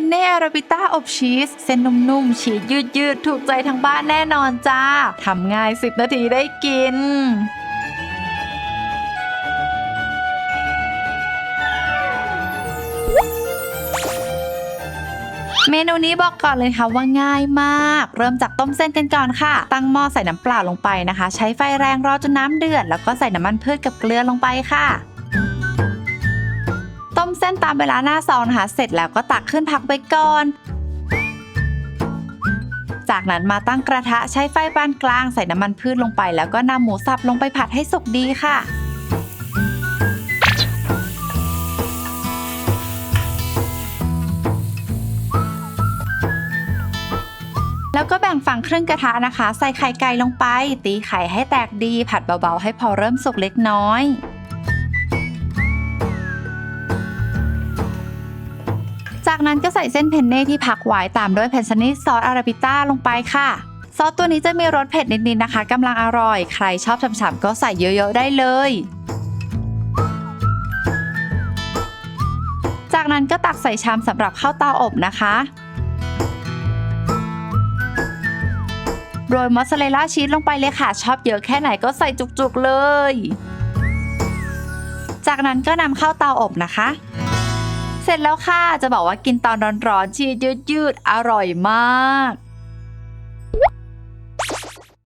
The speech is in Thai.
นเน่อาราบิต้าอบชีส เส้นนุ่มๆชีสยืดๆ ถูกใจทั้งบ้านแน่นอนจ้า ทำง่าย 10 นาทีได้กินเมนูนี้บอกก่อนเลยค่ะว่าง่ายมาก เริ่มจากต้มเส้นกันก่อนค่ะ ตั้งหม้อใส่น้ำเปล่าลงไปนะคะ ใช้ไฟแรงรอจนน้ำเดือดแล้วก็ใส่น้ำมันพืชกับเกลือลงไปค่ะ มเส้นตามเวลาหน้าซองนะคะ เสร็จแล้วก็ตักขึ้นพักไว้ก่อน จากนั้นมาตั้งกระทะใช้ไฟปานกลางใส่น้ำมันพืชลงไป แล้วก็นำหมูสับลงไปผัดให้สุกดีค่ะแล้วก็แบ่งฝั่งครึ่งกระทะนะคะ ใส่ไข่ไก่ลงไป ตีไข่ให้แตกดี ผัดเบาๆ ให้พอเริ่มสุกเล็กน้อย จากนั้นก็ใส่เส้นเพนเน่ที่พักไว้ตามด้วยแพนซานิสซอสอาราบิต้าลงไปค่ะซอสตัวนี้จะมีรสเผ็ดนิดๆนะคะกำลังอร่อย ใครชอบฉ่ำๆก็ใส่เยอะๆได้เลย จากนั้นก็ตักใส่ชามสำหรับข้าวเตาอบนะคะโรยมอสซาเรลล่าชีสลงไปเลยค่ะ ชอบเยอะแค่ไหนก็ใส่จุกๆเลย จากนั้นก็นำเข้าเตาอบนะคะ เสร็จแล้วค่ะ จะบอกว่ากินตอนร้อนๆชีสยืดๆ อร่อยมาก